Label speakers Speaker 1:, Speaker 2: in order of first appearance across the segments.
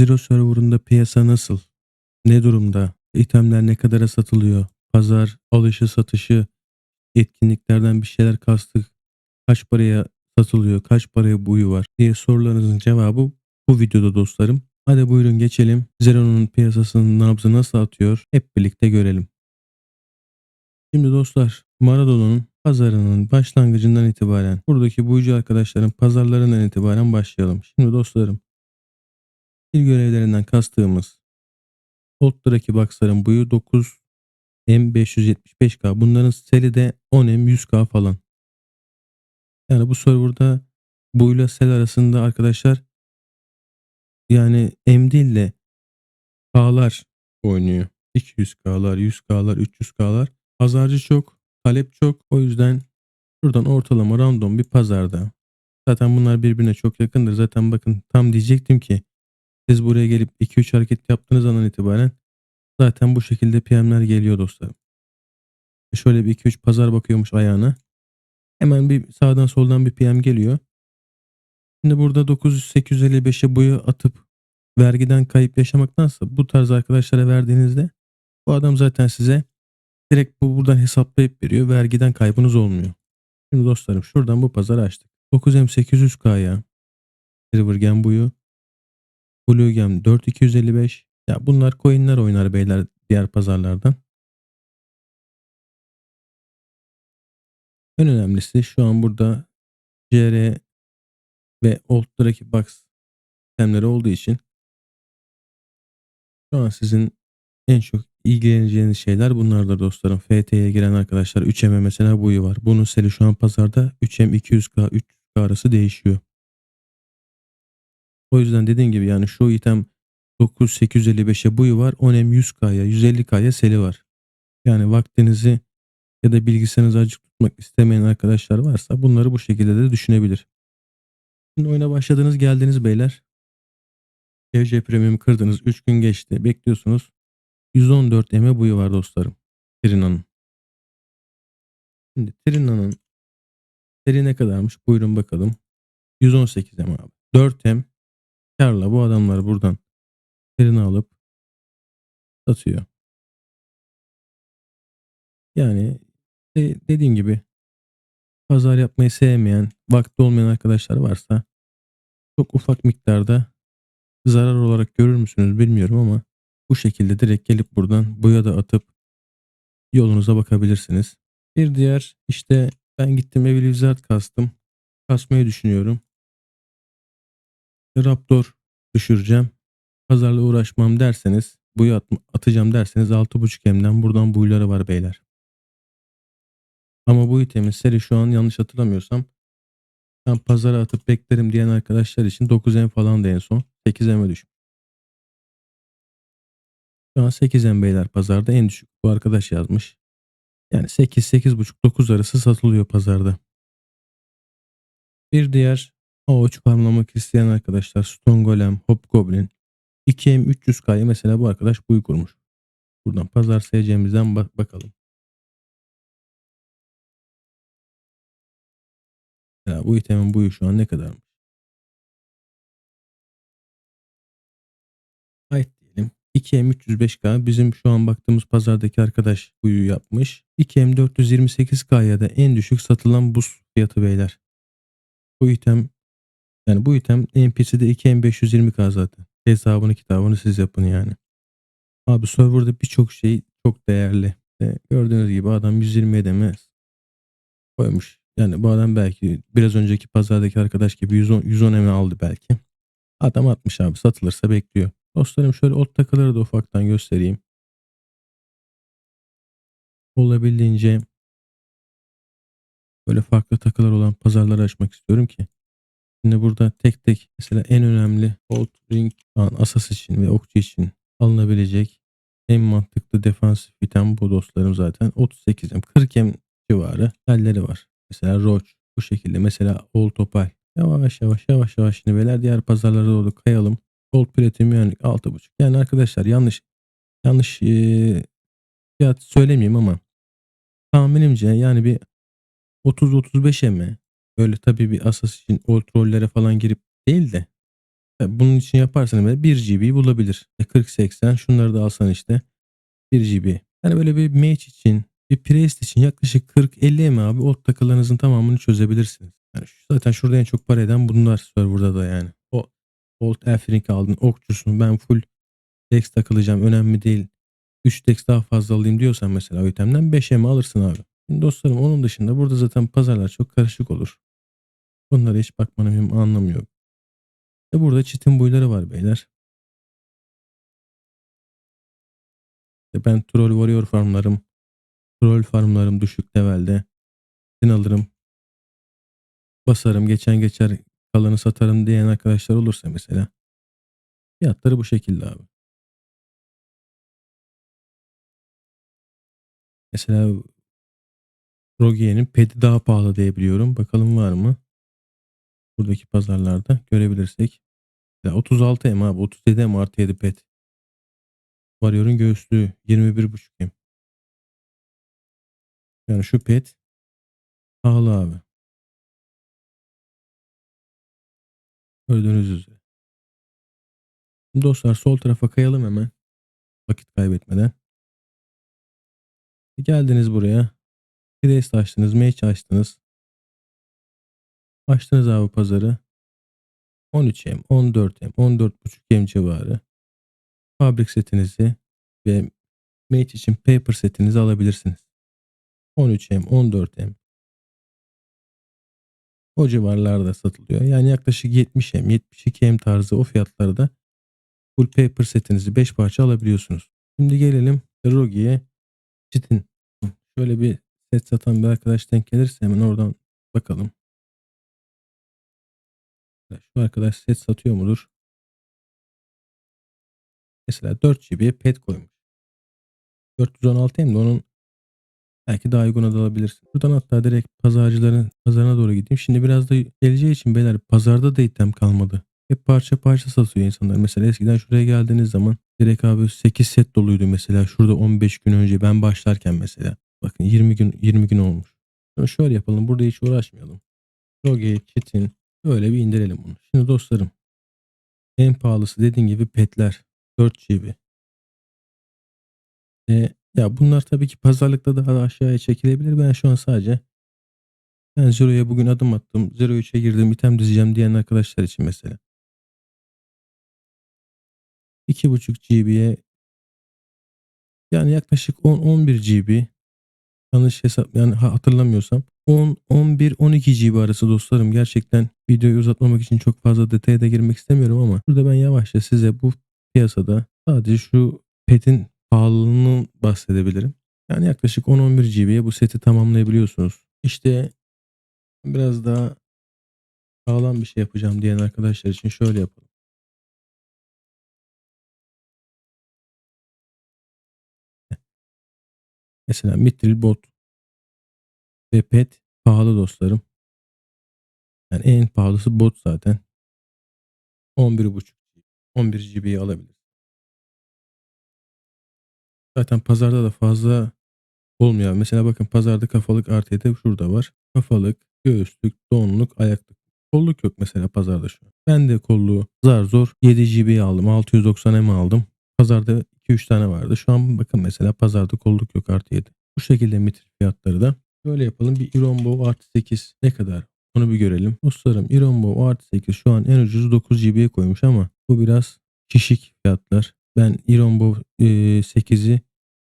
Speaker 1: Zero Server'ında piyasa nasıl? Ne durumda? İtemler ne kadara satılıyor? Pazar, alışı, satışı, etkinliklerden bir şeyler kastık. Kaç paraya satılıyor? Kaç paraya buyu var? diye sorularınızın cevabı bu videoda dostlarım. Hadi buyurun geçelim. Zero'nun piyasasının nabzı nasıl atıyor? Hep birlikte görelim. Şimdi dostlar Maradona'nın pazarının başlangıcından itibaren buradaki buyucu arkadaşların pazarlarından itibaren başlayalım. Şimdi dostlarım bir görevlerinden kastığımız Old'daki boxların buyu 9 M575K. Bunların seli de 10 M100K falan. Yani bu serverda buyla sel arasında arkadaşlar yani M değil de K'lar oynuyor. 200K'lar, 100K'lar, 300K'lar. Pazarcı çok, talep çok. O yüzden buradan ortalama random bir pazarda. Zaten bunlar birbirine çok yakındır. Zaten bakın tam diyecektim ki siz buraya gelip 2-3 hareket yaptığınız andan itibaren zaten bu şekilde PM'ler geliyor dostlarım. Şöyle bir 2-3 pazar bakıyormuş ayağına. Hemen bir sağdan soldan bir PM geliyor. Şimdi burada 900-855'e boyu atıp vergiden kayıp yaşamaktansa bu tarz arkadaşlara verdiğinizde bu adam zaten size direkt bu buradan hesaplayıp veriyor. Vergiden kaybınız olmuyor. Şimdi dostlarım şuradan bu pazarı açtık. 9M800K'ya Silvergen buyu Blue Gem 4255 ya bunlar coinler oynar beyler diğer pazarlardan. En önemlisi şu an burada CR ve Old'daki box sistemleri olduğu için şu an sizin en çok ilgileneceğiniz şeyler bunlardır dostlarım. FT'ye giren arkadaşlar 3M mesela buyu var. Bunun seli şu an pazarda 3M 200K 300K arası değişiyor. O yüzden dediğim gibi yani şu item 9855'e buyu var. 10M 100K'ya 150K'ya seli var. Yani vaktinizi ya da bilgisayarınızı açık tutmak istemeyen arkadaşlar varsa bunları bu şekilde de düşünebilir. Şimdi oyuna başladınız geldiniz beyler. TC Premium kırdınız. 3 gün geçti. Bekliyorsunuz. 114 eme buyu var dostlarım. Trina'nın. Şimdi Trina'nın seri ne kadarmış? Buyurun bakalım. 118 em abi. 4 em karla bu adamlar buradan Trina alıp satıyor. Yani de- dediğim gibi pazar yapmayı sevmeyen, vakti olmayan arkadaşlar varsa çok ufak miktarda zarar olarak görür müsünüz bilmiyorum ama bu şekilde direkt gelip buradan boya da atıp yolunuza bakabilirsiniz. Bir diğer işte ben gittim Evil Wizard kastım. Kasmayı düşünüyorum. Raptor düşüreceğim. Pazarla uğraşmam derseniz buyu at- atacağım derseniz 6.5 emden buradan buyları var beyler. Ama bu itemin seri şu an yanlış hatırlamıyorsam ben pazara atıp beklerim diyen arkadaşlar için 9 em falan da en son 8 em'e düşmüş. Şu an 8 em beyler pazarda en düşük bu arkadaş yazmış. Yani 8 8.5 9 arası satılıyor pazarda. Bir diğer avuç farmlamak isteyen arkadaşlar Stone Golem, Hobgoblin 2M 300K'ya mesela bu arkadaş buy kurmuş. Buradan pazar SC'mizden bak bakalım. Ya bu itemin buyu şu an ne kadarmış? Ait diyelim. 2M 305K bizim şu an baktığımız pazardaki arkadaş buyu yapmış. 2M 428K'ya da en düşük satılan buz fiyatı beyler. Bu item yani bu item NPC'de 2M 520K zaten. Hesabını kitabını siz yapın yani. Abi serverda birçok şey çok değerli. E, gördüğünüz gibi adam 120 demez koymuş. Yani bu adam belki biraz önceki pazardaki arkadaş gibi 110, 110 eme aldı belki. Adam atmış abi satılırsa bekliyor. Dostlarım şöyle ot takıları da ufaktan göstereyim. Olabildiğince böyle farklı takılar olan pazarları açmak istiyorum ki. Şimdi burada tek tek mesela en önemli Gold Ring falan asas için ve okçu için alınabilecek en mantıklı defansif item bu dostlarım zaten. 38 em 40 em civarı halleri var. Mesela Roach bu şekilde. Mesela Old Topal. Yavaş yavaş yavaş yavaş şimdi beyler diğer pazarlara doğru kayalım. Gold Platinum yani 6.5. Yani arkadaşlar yanlış yanlış eee fiyat söylemeyeyim ama tahminimce yani bir 30-35 eme böyle tabii bir asas için old rollere falan girip değil de E, Bunun için yaparsan böyle 1 GB bulabilir. E 40-80 şunları da alsan işte 1 GB. Yani böyle bir match için bir Priest için yaklaşık 40-50 mi abi o takılarınızın tamamını çözebilirsiniz. Yani şu- zaten şurada en çok para eden bunlar serverda da yani. O Old Elfring aldın okçusun ben full Dex takılacağım önemli değil. 3 Dex daha fazla alayım diyorsan mesela o itemden 5 mi alırsın abi. Şimdi dostlarım onun dışında burada zaten pazarlar çok karışık olur. Bunlara hiç bakmanın bir anlamı yok. Ve burada çitin boyları var beyler. E ben troll warrior farmlarım, troll farmlarım düşük levelde. Çitin alırım. Basarım geçen geçer kalanı satarım diyen arkadaşlar olursa mesela. Fiyatları bu şekilde abi. Mesela Rogier'in pedi daha pahalı diye biliyorum. Bakalım var mı? Buradaki pazarlarda görebilirsek. Ya 36 M abi 37 M artı 7 pet. Warrior'un göğüslüğü 21.5 M. Yani şu pet pahalı abi. Gördüğünüz üzere. Dostlar sol tarafa kayalım hemen. Vakit kaybetmeden. Geldiniz buraya. Priest açtınız. Mage açtınız. Açtınız abi pazarı. 13M, 14M, 14.5M civarı. Fabrik setinizi ve Mage için paper setinizi alabilirsiniz. 13M, 14M. O civarlarda satılıyor. Yani yaklaşık 70M, 72M tarzı o fiyatlarda full paper setinizi 5 parça alabiliyorsunuz. Şimdi gelelim Rogi'ye. Çitin. Şöyle bir set satan bir arkadaş denk gelirse hemen oradan bakalım. Şu arkadaş set satıyor mudur? Mesela 4 GB'ye pet koymuş. 416 hem de onun belki daha uyguna da alabilirsin. Buradan hatta direkt pazarcıların pazarına doğru gideyim. Şimdi biraz da geleceği için beyler pazarda da item kalmadı. Hep parça parça satıyor insanlar. Mesela eskiden şuraya geldiğiniz zaman direkt abi 8 set doluydu mesela. Şurada 15 gün önce ben başlarken mesela. Bakın 20 gün 20 gün olmuş. Sonra şöyle yapalım. Burada hiç uğraşmayalım. Rogue, Çetin böyle bir indirelim bunu. Şimdi dostlarım en pahalısı dediğim gibi petler. 4 GB. E, ya bunlar tabii ki pazarlıkta daha da aşağıya çekilebilir. Ben şu an sadece ben Zero'ya bugün adım attım. Zero 3'e girdim. item dizeceğim diyen arkadaşlar için mesela. 2.5 GB'ye yani yaklaşık 10-11 GB yanlış hesap yani ha- hatırlamıyorsam 10 11 12 GB arası dostlarım gerçekten videoyu uzatmamak için çok fazla detaya da girmek istemiyorum ama burada ben yavaşça size bu piyasada sadece şu petin pahalılığını bahsedebilirim. Yani yaklaşık 10-11 GB'ye bu seti tamamlayabiliyorsunuz. İşte biraz daha sağlam bir şey yapacağım diyen arkadaşlar için şöyle yapalım. Mesela Mithril Bot ve pet pahalı dostlarım. Yani en pahalısı bot zaten. 11.5 11 GB'yi alabilir. Zaten pazarda da fazla olmuyor. Mesela bakın pazarda kafalık yedi şurada var. Kafalık, göğüslük, donluk, ayaklık. Kolluk yok mesela pazarda şu an. Ben de kolluğu zar zor 7 GB aldım. 690 M aldım. Pazarda 2-3 tane vardı. Şu an bakın mesela pazarda kolluk yok artı 7. Bu şekilde mitir fiyatları da. Böyle yapalım. Bir Irombo artı 8 ne kadar? Onu bir görelim. Dostlarım Irombo artı 8 şu an en ucuzu 9 GB'ye koymuş ama bu biraz şişik fiyatlar. Ben Irombo e, 8'i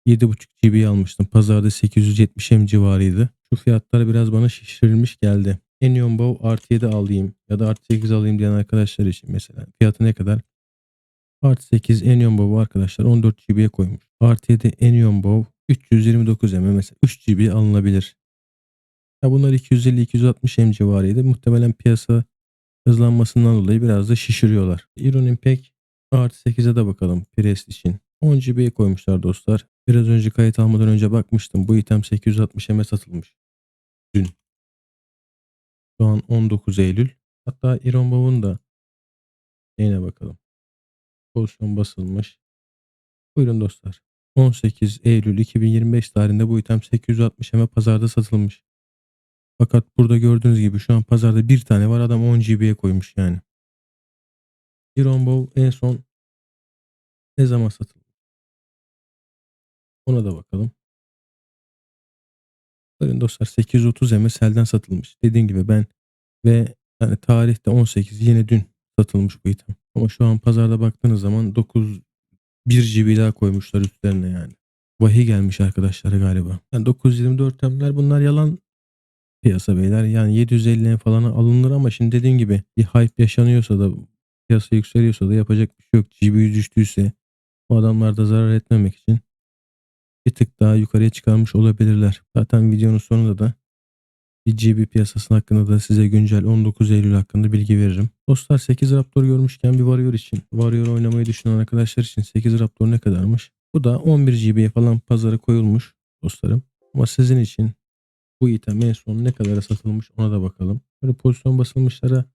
Speaker 1: 7.5 GB almıştım. Pazarda 870 M civarıydı. Şu fiyatlar biraz bana şişirilmiş geldi. Enion Bow artı 7 alayım ya da artı 8 alayım diyen arkadaşlar için mesela fiyatı ne kadar? Artı 8 Enion Bow arkadaşlar 14 GB'ye koymuş. Artı 7 Enion Bow 329 M mesela 3 GB alınabilir. Ya bunlar 250-260 M civarıydı. Muhtemelen piyasa hızlanmasından dolayı biraz da şişiriyorlar. Iron Impact artı 8'e de bakalım Priest için. 10 GB'ye koymuşlar dostlar. Biraz önce kayıt almadan önce bakmıştım. Bu item 860 M satılmış. Dün. Şu an 19 Eylül. Hatta Iron Bow'un da yine bakalım. Pozisyon basılmış. Buyurun dostlar. 18 Eylül 2025 tarihinde bu item 860 M pazarda satılmış. Fakat burada gördüğünüz gibi şu an pazarda bir tane var adam 10 GB'ye koymuş yani. Jironbov en son ne zaman satıldı? Ona da bakalım. Bakın dostlar 830 MSL'den satılmış. Dediğim gibi ben ve yani tarihte 18 yine dün satılmış bu item. Ama şu an pazarda baktığınız zaman 9 1 GB daha koymuşlar üstlerine yani. Vahiy gelmiş arkadaşlar galiba. Yani 924 temler bunlar yalan piyasa beyler. Yani 750 falan alınır ama şimdi dediğim gibi bir hype yaşanıyorsa da piyasa yükseliyorsa da yapacak bir şey yok. GB düştüyse bu adamlar da zarar etmemek için bir tık daha yukarıya çıkarmış olabilirler. Zaten videonun sonunda da bir GB piyasası hakkında da size güncel 19 Eylül hakkında bilgi veririm. Dostlar 8 Raptor görmüşken bir Warrior için, Warrior oynamayı düşünen arkadaşlar için 8 Raptor ne kadarmış? Bu da 11 GB'ye falan pazara koyulmuş dostlarım. Ama sizin için bu item en son ne kadara satılmış ona da bakalım. Böyle pozisyon basılmışlara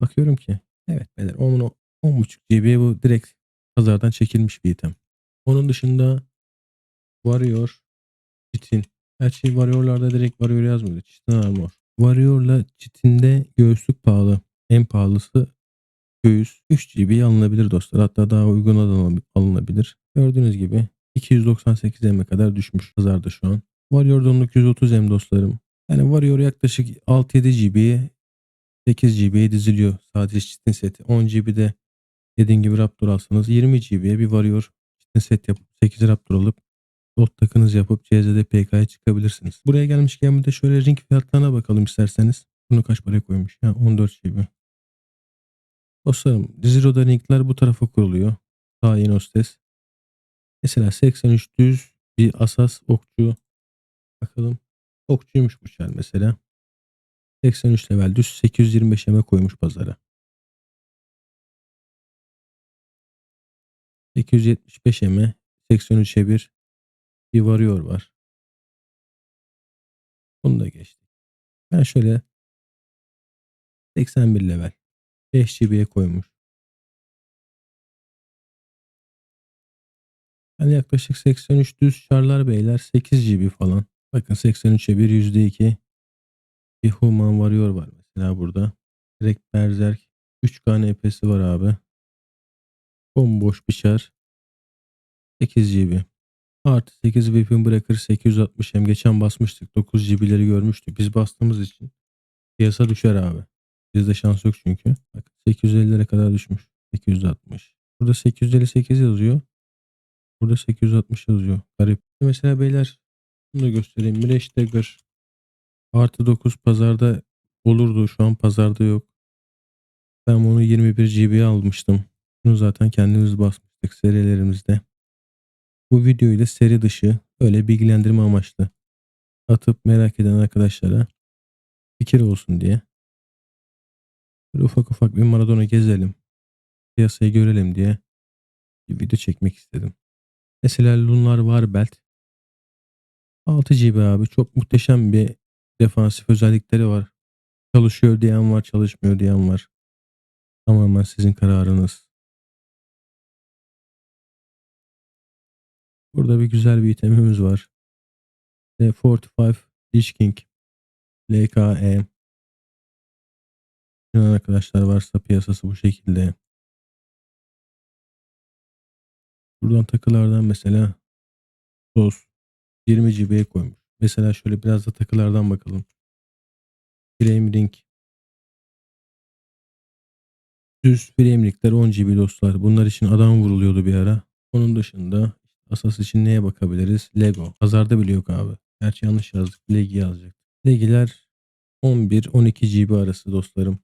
Speaker 1: bakıyorum ki evet beyler 10, 10.5 GB bu direkt pazardan çekilmiş bir item. Onun dışında Warrior, Çitin. Gerçi Warrior'larda direkt Warrior yazmıyor. Çitin Armor. Warrior'la Çitin'de göğüslük pahalı. En pahalısı göğüs 3 GB alınabilir dostlar. Hatta daha uygun da alınabilir. Gördüğünüz gibi 298 M'e kadar düşmüş pazarda şu an. Warrior donluk 130 M dostlarım. Yani Warrior yaklaşık 6-7 GB'ye 8 GB'ye diziliyor. Sadece çitin seti. 10 GB'de dediğim gibi Raptor alsanız 20 GB'ye bir Warrior çitin set yapıp 8 Raptor alıp Dot takınız yapıp CZ'de PK'ya çıkabilirsiniz. Buraya gelmişken bir de şöyle ring fiyatlarına bakalım isterseniz. Bunu kaç paraya koymuş? Ya 14 GB. Dostlarım Zero'da ringler bu tarafa kuruluyor. Daha yeni hostes. Mesela 83 düz bir asas okçu. Bakalım. Okçuymuş bu çar mesela. 83 level düz 825 eme koymuş pazara. 875 eme 83'e 1 bir varıyor var. Bunu da geçtik. Ben şöyle 81 level 5 GB'ye koymuş. Yani yaklaşık 83 düz çarlar beyler 8 GB falan. Bakın 83'e 1 %2 bir human varıyor var mesela burada. Direkt berzerk 3 tane EP'si var abi. Bomboş bir çar. 8 GB. Artı 8 Weapon Breaker 860 hem geçen basmıştık 9 GB'leri görmüştük. Biz bastığımız için piyasa düşer abi. Bizde şans yok çünkü. Bak 850'lere kadar düşmüş. 860. Burada 858 yazıyor. Burada 860 yazıyor. Garip. Mesela beyler bunu da göstereyim. Mireç Dagger artı 9 pazarda olurdu. Şu an pazarda yok. Ben bunu 21 GB almıştım. Bunu zaten kendimiz basmıştık serilerimizde. Bu videoyu da seri dışı öyle bilgilendirme amaçlı atıp merak eden arkadaşlara fikir olsun diye böyle ufak ufak bir Maradona gezelim. Piyasayı görelim diye bir video çekmek istedim. Mesela Lunar Warbelt 6 GB abi çok muhteşem bir defansif özellikleri var. Çalışıyor diyen var, çalışmıyor diyen var. Tamamen sizin kararınız. Burada bir güzel bir itemimiz var. The 45 Lich King LKE Düşünen arkadaşlar varsa piyasası bu şekilde. Buradan takılardan mesela sos 20 GB'ye koymuş. Mesela şöyle biraz da takılardan bakalım. Frame Ring Düz frame ringler 10 GB dostlar. Bunlar için adam vuruluyordu bir ara. Onun dışında Asas için neye bakabiliriz? Lego. Pazarda bile yok abi. Gerçi yanlış yazdık. Legi yazacak. Legiler 11-12 GB arası dostlarım.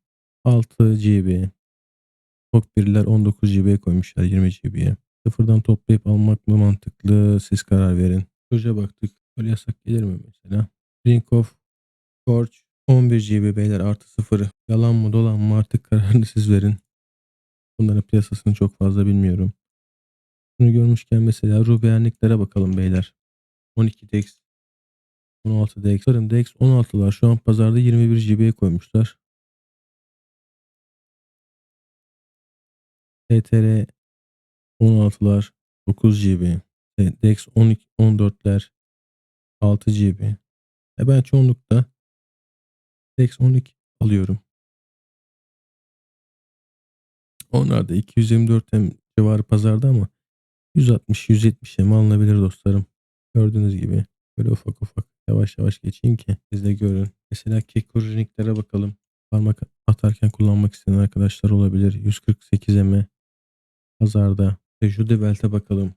Speaker 1: 6 GB. Tok birler 19 GB'ye koymuşlar 20 GB'ye. Sıfırdan toplayıp almak mı mantıklı? Siz karar verin. Proje baktık. Böyle yasak gelir mi mesela? Ring of Torch 11 GB beyler artı sıfırı. Yalan mı dolan mı artık kararını siz verin. Bunların piyasasını çok fazla bilmiyorum. Bunu görmüşken mesela Ruby bakalım beyler. 12 DX 16 DX. Sanırım DX 16'lar şu an pazarda 21 GB'ye koymuşlar. TTR 16'lar 9 GB. DX 12 14'ler 6 GB. E ben çoğunlukla DX 12 alıyorum. Onlar da 224 hem civarı pazarda ama 160-170 hem alınabilir dostlarım. Gördüğünüz gibi böyle ufak ufak yavaş yavaş geçeyim ki siz de görün. Mesela kekoriniklere bakalım. Parmak atarken kullanmak isteyen arkadaşlar olabilir. 148 m pazarda. Ve Jude Belt'e bakalım.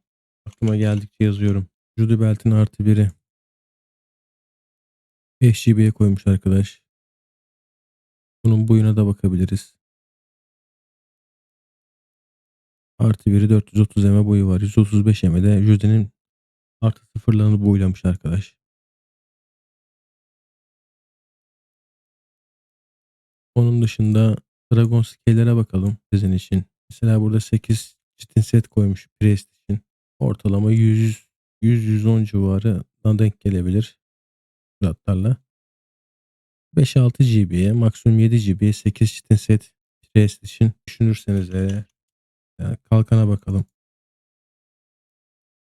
Speaker 1: Aklıma geldikçe yazıyorum. Jude Belt'in artı biri. 5 GB'ye koymuş arkadaş. Bunun boyuna da bakabiliriz. Artı biri 430 m boyu var. 135 m'de Jude'nin artı sıfırlarını boylamış arkadaş. Onun dışında Dragon Scale'lere bakalım sizin için. Mesela burada 8 çitin set koymuş Priest için. Ortalama 100 100-110 civarına denk gelebilir fiyatlarla. 5-6 GB'ye maksimum 7 GB'ye 8 çitin set Priest için düşünürseniz eğer yani kalkana bakalım.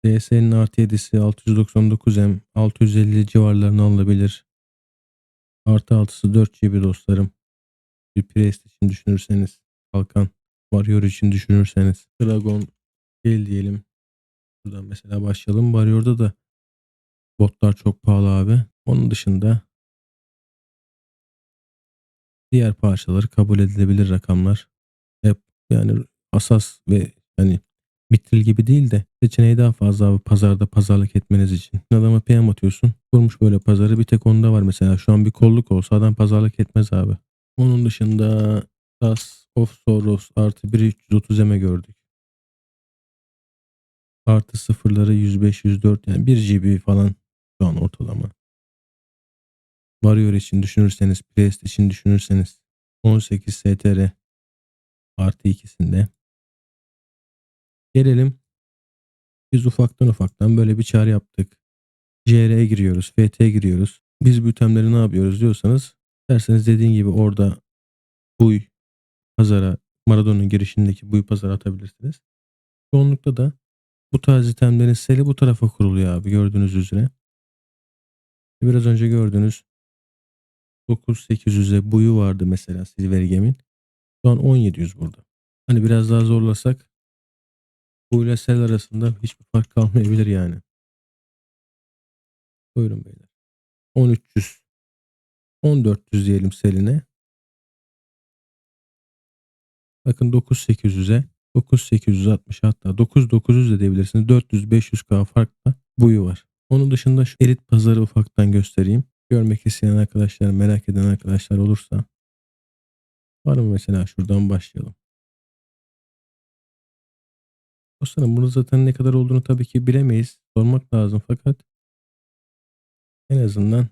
Speaker 1: DS'nin artı 7'si 699M 650 civarlarına alınabilir. Artı 6'sı 4 GB dostlarım. Bir Priest için düşünürseniz kalkan Warrior için düşünürseniz Dragon gel diyelim. Buradan mesela başlayalım. Warrior'da da botlar çok pahalı abi. Onun dışında diğer parçaları kabul edilebilir rakamlar. Hep yani asas ve hani bitril gibi değil de seçeneği daha fazla abi pazarda pazarlık etmeniz için. Adama PM atıyorsun. Kurmuş böyle pazarı. Bir tek onda var mesela. Şu an bir kolluk olsa adam pazarlık etmez abi. Onun dışında Das of Soros artı 1 330 eme gördük. Artı sıfırları 105 104 yani 1 GB falan şu an ortalama. Warrior için düşünürseniz, Priest için düşünürseniz 18 STR artı ikisinde. Gelelim. Biz ufaktan ufaktan böyle bir çağrı yaptık. CR'ye giriyoruz, FT'ye giriyoruz. Biz bu itemleri ne yapıyoruz diyorsanız derseniz dediğin gibi orada buy pazara Maradona'nın girişindeki buy pazara atabilirsiniz. Çoğunlukta da bu tarz itemlerin seli bu tarafa kuruluyor abi gördüğünüz üzere. Biraz önce gördüğünüz 9800'e buyu vardı mesela Silver Game'in. Şu an 1700 burada. Hani biraz daha zorlasak bu ile sel arasında hiçbir fark kalmayabilir yani. Buyurun beyler. 1300 1400 diyelim seline. Bakın 9800'e 9860 hatta 9900 de diyebilirsiniz. 400-500k farkla buyu var. Onun dışında şu elit pazarı ufaktan göstereyim. Görmek isteyen arkadaşlar, merak eden arkadaşlar olursa var mı mesela şuradan başlayalım. Dostlarım bunu zaten ne kadar olduğunu tabii ki bilemeyiz. Sormak lazım fakat en azından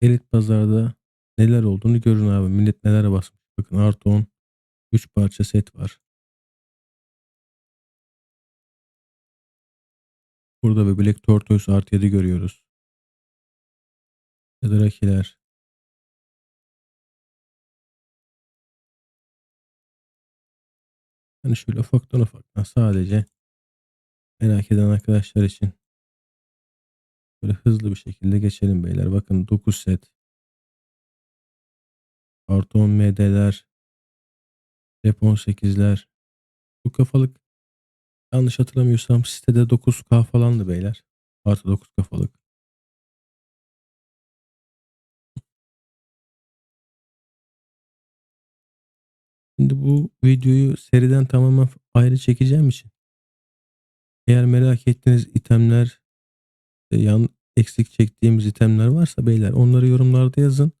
Speaker 1: elit pazarda neler olduğunu görün abi. Millet neler basmış. Bakın artı 10 3 parça set var. Burada bir Black Tortoise artı 7 görüyoruz. Ya da rakiler. Hani şöyle ufaktan ufaktan sadece merak eden arkadaşlar için böyle hızlı bir şekilde geçelim beyler. Bakın 9 set. Artı 10 MD'ler. Rep 18'ler. Bu kafalık yanlış hatırlamıyorsam sitede 9K falandı beyler. Artı 9 kafalık. Şimdi bu videoyu seriden tamamen ayrı çekeceğim için eğer merak ettiğiniz itemler e, yan eksik çektiğimiz itemler varsa beyler onları yorumlarda yazın.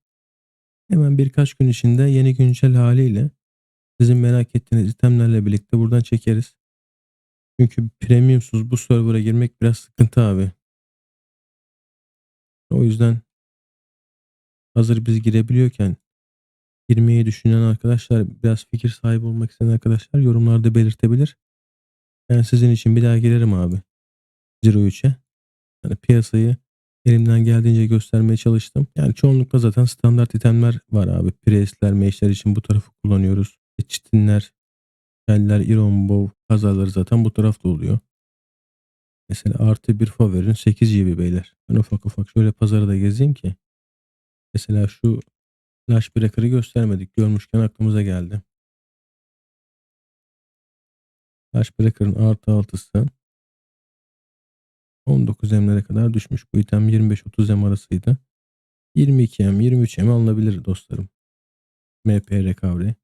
Speaker 1: Hemen birkaç gün içinde yeni güncel haliyle sizin merak ettiğiniz itemlerle birlikte buradan çekeriz. Çünkü premiumsuz bu server'a girmek biraz sıkıntı abi. O yüzden hazır biz girebiliyorken girmeyi düşünen arkadaşlar biraz fikir sahibi olmak isteyen arkadaşlar yorumlarda belirtebilir. Ben sizin için bir daha girerim abi. Zero 3'e. Yani piyasayı elimden geldiğince göstermeye çalıştım. Yani çoğunlukla zaten standart itemler var abi. Priestler, meşler için bu tarafı kullanıyoruz. Çitinler, Keller, Iron Bow pazarları zaten bu tarafta oluyor. Mesela artı bir favorin 8 GB beyler. Ben ufak ufak şöyle pazarı da gezeyim ki. Mesela şu Flash Breaker'ı göstermedik. Görmüşken aklımıza geldi. Flashbreaker'ın artı altısı 19 M'lere kadar düşmüş. Bu item 25-30 M arasıydı. 22 M, 23 M alınabilir dostlarım. MP recovery.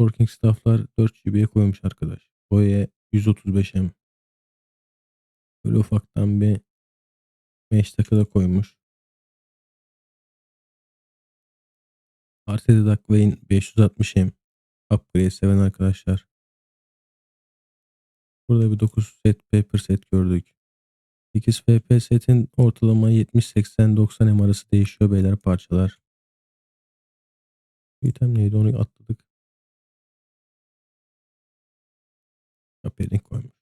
Speaker 1: Working staff'lar 4 GB'ye koymuş arkadaş. Boya 135 M. Böyle ufaktan bir mesh takı koymuş. Artedi Duckwayne 560 M. Upgrade seven arkadaşlar. Burada bir 9 set paper set gördük. 8 FP setin ortalama 70-80-90 M arası değişiyor beyler parçalar. Bu item neydi onu atladık. Kapering koymuş.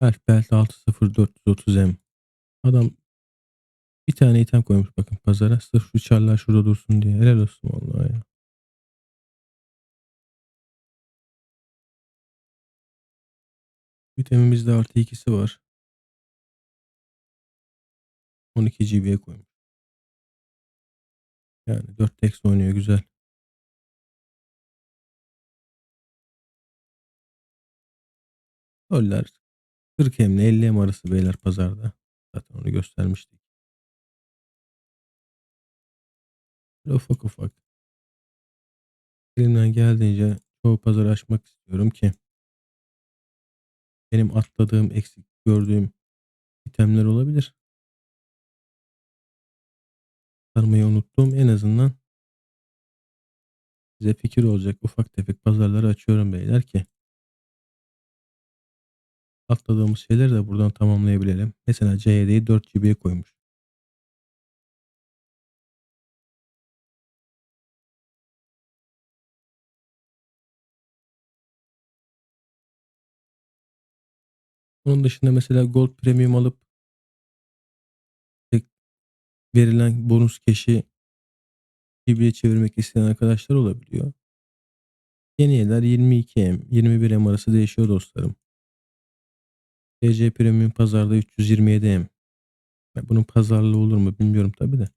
Speaker 1: Elf belt 60430 M. Adam bir tane item koymuş bakın pazara. Sırf şu çarlar şurada dursun diye. Helal olsun vallahi ya. Vitamimizde artı ikisi var. 12 GB'ye koymuş. Yani 4 tex oynuyor güzel. Dolar 40 M ile 50 M arası beyler pazarda. Zaten onu göstermiştik. Böyle ufak ufak. Elimden geldiğince çoğu pazarı açmak istiyorum ki benim atladığım, eksik gördüğüm itemler olabilir. Sarmayı unuttuğum en azından size fikir olacak ufak tefek pazarları açıyorum beyler ki atladığımız şeyleri de buradan tamamlayabilelim. Mesela CYD'yi 4 GB'ye koymuş. Onun dışında mesela Gold Premium alıp verilen bonus keşi GB'ye çevirmek isteyen arkadaşlar olabiliyor. Yeniyeler 22M, 21M arası değişiyor dostlarım. TC Premium pazarda 327M. Bunun pazarlığı olur mu bilmiyorum tabi de.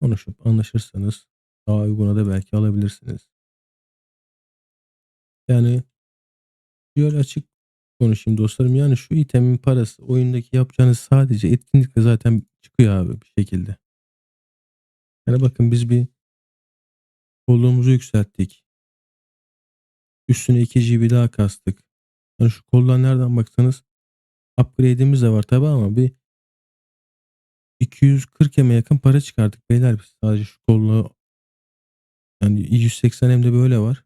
Speaker 1: Konuşup anlaşırsanız daha uyguna da belki alabilirsiniz. Yani şöyle açık konuşayım dostlarım. Yani şu itemin parası oyundaki yapacağınız sadece etkinlikle zaten çıkıyor abi bir şekilde. Yani bakın biz bir kolluğumuzu yükselttik. Üstüne 2 GB daha kastık. Yani şu koldan nereden baksanız upgrade'imiz de var tabi ama bir 240 eme yakın para çıkardık beyler biz sadece şu kolluğu yani 180 emde böyle var.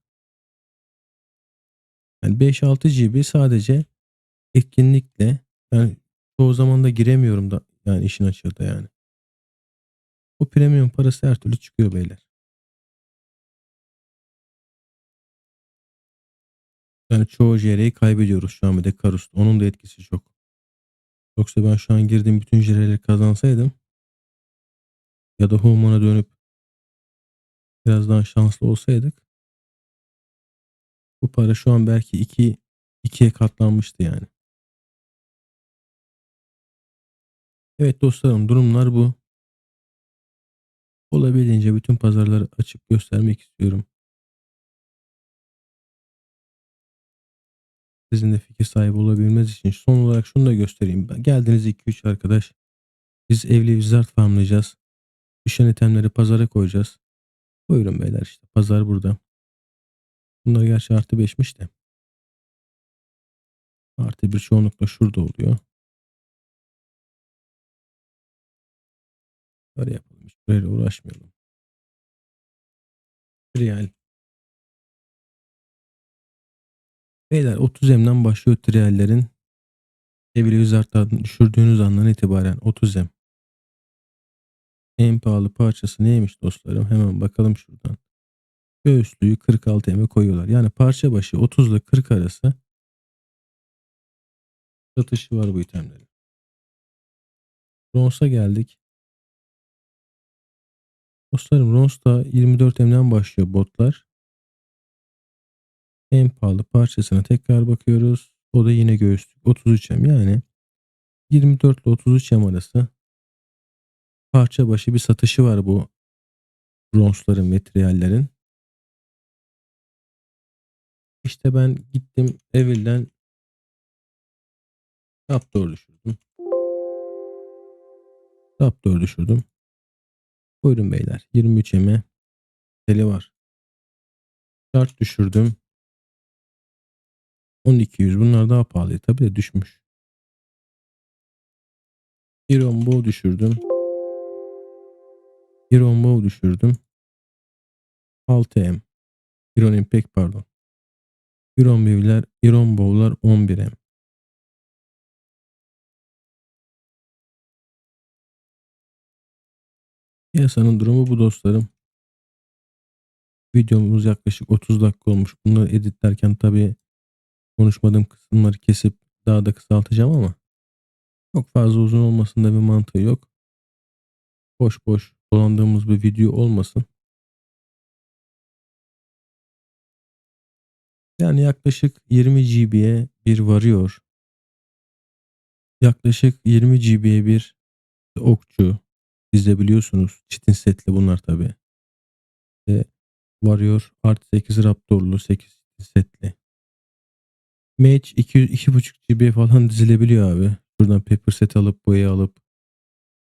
Speaker 1: Yani 5-6 GB sadece etkinlikle yani çoğu zaman da giremiyorum da yani işin açığı da yani. O premium parası her türlü çıkıyor beyler. Yani çoğu JR'yi kaybediyoruz şu an bir de Karus'ta. Onun da etkisi çok. Yoksa ben şu an girdiğim bütün JR'leri kazansaydım ya da Human'a dönüp biraz daha şanslı olsaydık bu para şu an belki iki, ikiye katlanmıştı yani. Evet dostlarım durumlar bu. Olabildiğince bütün pazarları açıp göstermek istiyorum. Sizin de fikir sahibi olabilmeniz için son olarak şunu da göstereyim. Geldiniz 2-3 arkadaş. Biz evli wizard farmlayacağız. Düşen itemleri pazara koyacağız. Buyurun beyler işte pazar burada. Bunlar gerçi artı 5'miş de. Artı bir çoğunlukla şurada oluyor. Böyle yapalım. Hiç uğraşmayalım. Trial. Beyler 30 M'den başlıyor triallerin. Sevgili wizardlardan düşürdüğünüz andan itibaren 30 M. En pahalı parçası neymiş dostlarım? Hemen bakalım şuradan. Göğüslüğü 46 M'e koyuyorlar. Yani parça başı 30 ile 40 arası satışı var bu itemlerin. Bronz'a geldik. Dostlarım Rons'ta 24 M'den başlıyor botlar. En pahalı parçasına tekrar bakıyoruz. O da yine göğüslük 33 M yani 24 ile 33 M arası parça başı bir satışı var bu bronzların, materyallerin. İşte ben gittim Evil'den Raptor düşürdüm. Raptor düşürdüm. Buyurun beyler 23 eme teli var. Şart düşürdüm. 1200 bunlar daha pahalı. Tabii de düşmüş. Iron Bow düşürdüm. Iron Bow düşürdüm. 6M. Iron Impact pardon. Iron Bow'ler, Iron Bow'lar 11M. Piyasanın durumu bu dostlarım. Videomuz yaklaşık 30 dakika olmuş. Bunları editlerken tabii konuşmadığım kısımları kesip daha da kısaltacağım ama çok fazla uzun olmasında bir mantığı yok. Boş boş dolandığımız bir video olmasın. Yani yaklaşık 20 GB'ye bir varıyor. Yaklaşık 20 GB'ye bir okçu. Siz de. Çitin setli bunlar tabi. Ve varıyor. Art 8 Raptor'lu 8 setli. Match 200 2.5 GB falan dizilebiliyor abi. Buradan paper set alıp boya alıp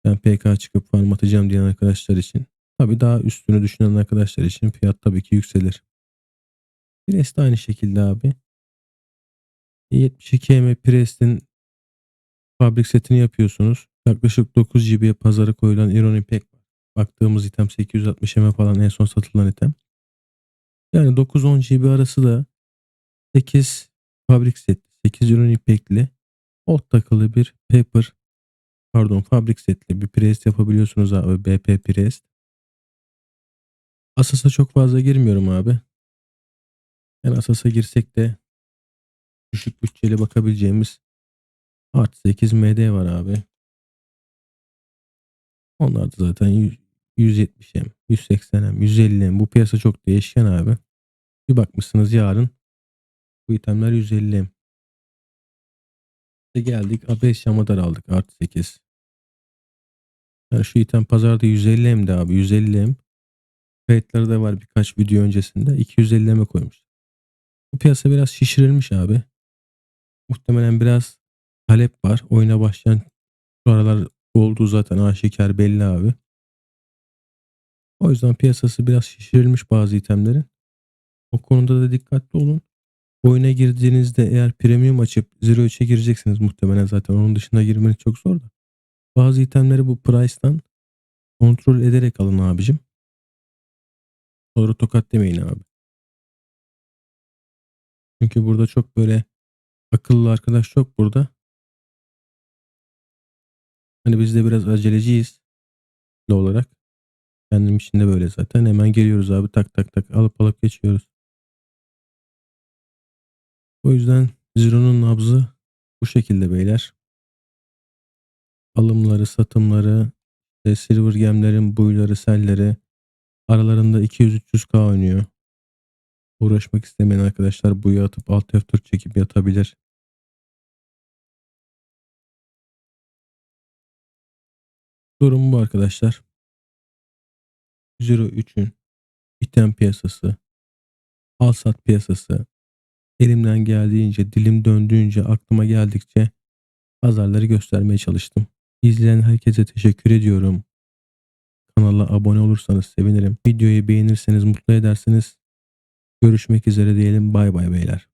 Speaker 1: ben PK çıkıp farm atacağım diyen arkadaşlar için. Tabi daha üstünü düşünen arkadaşlar için fiyat tabii ki yükselir. Pres de aynı şekilde abi. 72 M Pres'in fabrik setini yapıyorsunuz. Yaklaşık 9 GB'ye pazara koyulan Iron Impact var. Baktığımız item 860 M falan en son satılan item. Yani 9-10 GB arası da 8 fabrik set, 8 Iron Impact'li old takılı bir paper pardon fabrik setli bir press yapabiliyorsunuz abi. BP press. Asas'a çok fazla girmiyorum abi. Yani Asas'a girsek de düşük bütçeli bakabileceğimiz Art 8 MD var abi. Onlar da zaten 170M, 180M, 150M. Bu piyasa çok değişken abi. Bir bakmışsınız yarın bu itemler 150M. İşte geldik ABS Yamadar aldık artı 8. Yani şu item pazarda 150M'di abi 150M. Kayıtları da var birkaç video öncesinde 250M'e koymuş. Bu piyasa biraz şişirilmiş abi. Muhtemelen biraz talep var. Oyuna başlayan şu aralar olduğu zaten aşikar belli abi. O yüzden piyasası biraz şişirilmiş bazı itemlerin. O konuda da dikkatli olun. Oyuna girdiğinizde eğer premium açıp Zero 3'e gireceksiniz muhtemelen zaten. Onun dışında girmeniz çok zor da. Bazı itemleri bu price'tan kontrol ederek alın abicim. Sonra tokat demeyin abi. Çünkü burada çok böyle akıllı arkadaş çok burada. Hani biz de biraz aceleciyiz olarak. Kendim için de böyle zaten. Hemen geliyoruz abi tak tak tak alıp alıp geçiyoruz. O yüzden Zero'nun nabzı bu şekilde beyler. Alımları, satımları, işte Silver Gem'lerin buyları, selleri aralarında 200-300k oynuyor. Uğraşmak istemeyen arkadaşlar buyu atıp alt F4 çekip yatabilir. Durum bu arkadaşlar. Zero 3'ün item piyasası, al sat piyasası, elimden geldiğince, dilim döndüğünce, aklıma geldikçe pazarları göstermeye çalıştım. İzleyen herkese teşekkür ediyorum. Kanala abone olursanız sevinirim. Videoyu beğenirseniz mutlu edersiniz. Görüşmek üzere diyelim. Bay bay beyler.